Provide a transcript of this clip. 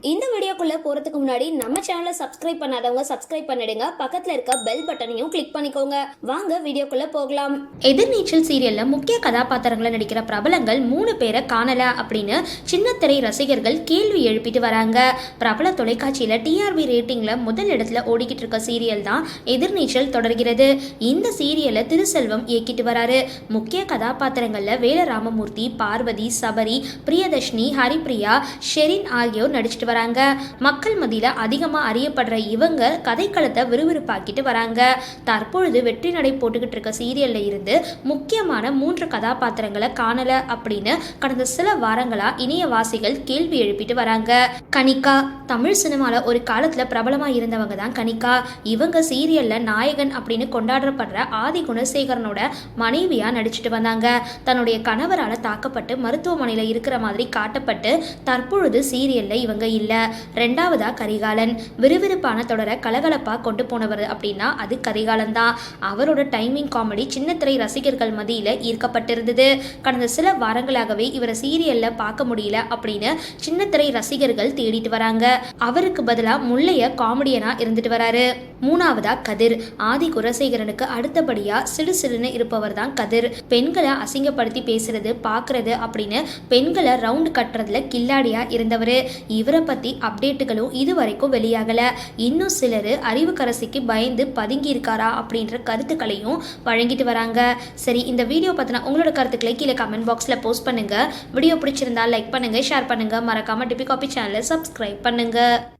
இந்த வீடியோக்குள்ளே போறதுக்கு முன்னாடி நம்ம சேனலை சப்ஸ்கிரைப் பண்ணாதவங்க சப்ஸ்கிரைப் பண்ணிடுங்க. பக்கத்தில் இருக்க பெல் பட்டனையும் கிளிக் பண்ணிக்கோங்க. வாங்க வீடியோக்குள்ளே போகலாம். எதிர்நீச்சல் சீரியலில் முக்கிய கதாபாத்திரங்களை நடிக்கிற பிரபலங்கள் மூணு பேரை காணல அப்படின்னு சின்னத்திரை ரசிகர்கள் கேள்வி எழுப்பிட்டு வராங்க. பிரபல தொலைக்காட்சியில் டிஆர்பி ரேட்டிங்கில் முதல் இடத்துல ஓடிக்கிட்டு இருக்க சீரியல் தான் எதிர்நீச்சல் தொடர்கிறது. இந்த சீரியலை திருசெல்வம் இயக்கிட்டு வராரு. முக்கிய கதாபாத்திரங்களில் வேலராமமூர்த்தி பார்வதி சபரி பிரியதர்ஷினி ஹரிப்ரியா ஷெரின் ஆகியோர் நடிச்சிட்டு வராங்க. மக்கள் மதியில் அதிகமாக அறியப்படுற இவங்க கதைக்களத்தை விறுவிறுப்பாக்கிட்டு வராங்க. தற்பொழுது வெற்றி நடை போட்டுக்கிட்டு இருக்க சீரியலில் இருந்து முக்கியமான மூன்று கதாபாத்திரங்களை காணலை அப்படின்னு கடந்த சில வாரங்களாக இணையவாசிகள் கேள்வி எழுப்பிட்டு வராங்க. கனிகா தமிழ் சினிமாவில் ஒரு காலத்தில் பிரபலமாக இருந்தவங்க தான் கனிகா. இவங்க சீரியலில் நாயகன் அப்படின்னு கொண்டாடப்படுற ஆதி குணசேகரனோட மனைவியாக நடிச்சிட்டு வந்தாங்க. தன்னுடைய கணவரால் தாக்கப்பட்டு மருத்துவமனையில் இருக்கிற மாதிரி காட்டப்பட்டு தற்பொழுது சீரியலில் இவங்க இல்லை. ரெண்டாவதா கரிகாலன். விறுவிறுப்பான தொடரை கலகலப்பா கொண்டு போனவர் அப்படின்னா அது கரிகாலன் தான். அவரோட டைமிங் காமெடி சின்னத்திரை ரசிகர்கள் மத்தியில ஈர்க்கப்பட்டிருந்தது. கடந்த சில வாரங்களாகவே இவரை சீரியல்ல பார்க்க முடியல அப்படின்னு சின்னத்திரை ரசிகர்கள் தேடிட்டு வராங்க. அவருக்கு பதிலா முள்ளைய காமெடியனா இருந்துட்டு வராரு. மூணாவதா கதிர். ஆதி குலசேகரனுக்கு அடுத்தபடியா சிடு சிடுன்னு இருப்பவர் தான் கதிர். பெண்களை அசிங்கப்படுத்தி பேசுறது பார்க்கறது அப்படின்னு பெண்களை ரவுண்ட் கட்டுறதுல கில்லாடியா இருந்தவர். இவரை பத்தி அப்டேட்டுகளும் இது வரைக்கும் வெளியாகல. இன்னும் சிலர் அறிவுக்கரசிக்கு பயந்து பதுங்கி இருக்காரா அப்படின்ற கருத்துக்களையும் வழங்கிட்டு வராங்க. சரி இந்த வீடியோ பார்த்தினா உங்களோட கருத்துக்களை கீழே கமெண்ட் பாக்ஸில் போஸ்ட் பண்ணுங்கள் வீடியோ பிடிச்சிருந்தா லைக் பண்ணுங்கள் ஷேர் பண்ணுங்கள் மறக்காமல் டிபி காபி சேனலை சப்ஸ்கிரைப் பண்ணுங்கள்